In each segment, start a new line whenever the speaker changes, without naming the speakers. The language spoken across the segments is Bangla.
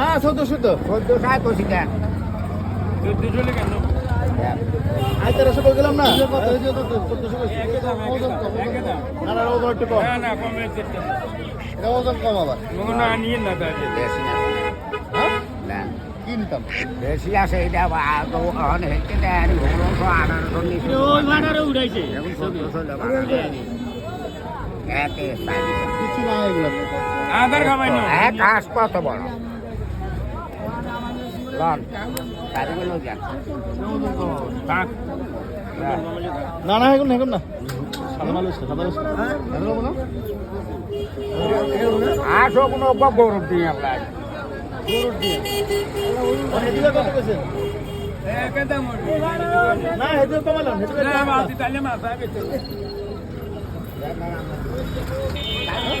না চোদ্দশো তো
চোদ্দ সাত পঁচিশ টাকা
আই তেরোশো করে দিলাম না? চোদ্দশো না না ওজন কম এটা ওজন কম আবার। হ্যাঁ কি নিতাম?
বেশি আছে এটা অনেক হেঁটে দেয় ষোলোশো আঠারোশো নিচে
কিছু না এগুলো।
এক ঘাস কত বড়?
না না এখন এখন না। না
আটশো কোনো গরম দিয়ে আমরা
হেদিকে কত কইছেন না হেদিকে কমালাম হেদিকে
अरे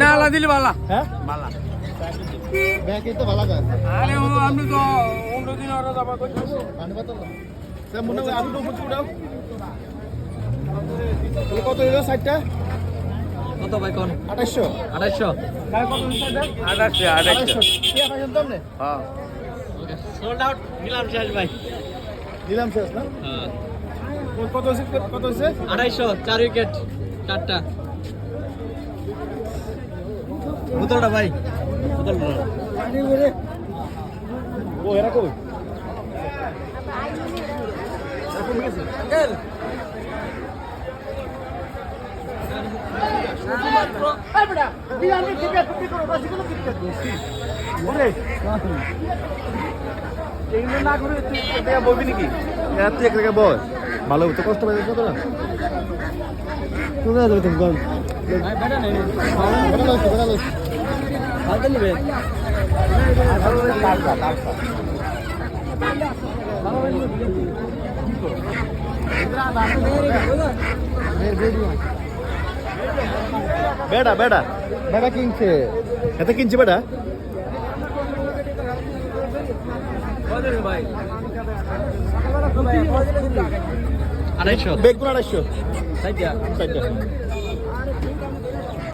না আলা দিলে বালা
হ্যাঁ?
বালা
ব্যাংকে তো ভালো কাজ
আরে ও আমি তো অন্য দিন আরও যাবা করতেছি
পানি স্যার মনে হয় আলু উপর উঠাও। কত হলো ষাটটা?
কত ভাই কোন?
আঠাশশো।
আড়াইশো
আঠাশে
আঠাশশো কি আঠাশশো দাম নে?
হ্যাঁ।
সোল্ড আউট নিলাম শেষ ভাই।
নিলাম শেষ না? কত হয়েছে? কত হয়েছে?
আড়াইশো চার উইকেট চারটা। বোতলটা ভাই বোতলটা
ও এরা কই? না করে তুই বলবি নাকি? তুই এক জায়গায় বল। ভালো তো কষ্ট পাই তো তোরা কোথায় যাবে তুমি
নিবে
বেড়া বেড়া। বেড়া কিনছে। এত কিনছে বেড়া?
আড়াইশো।
বেগুন আড়াইশো।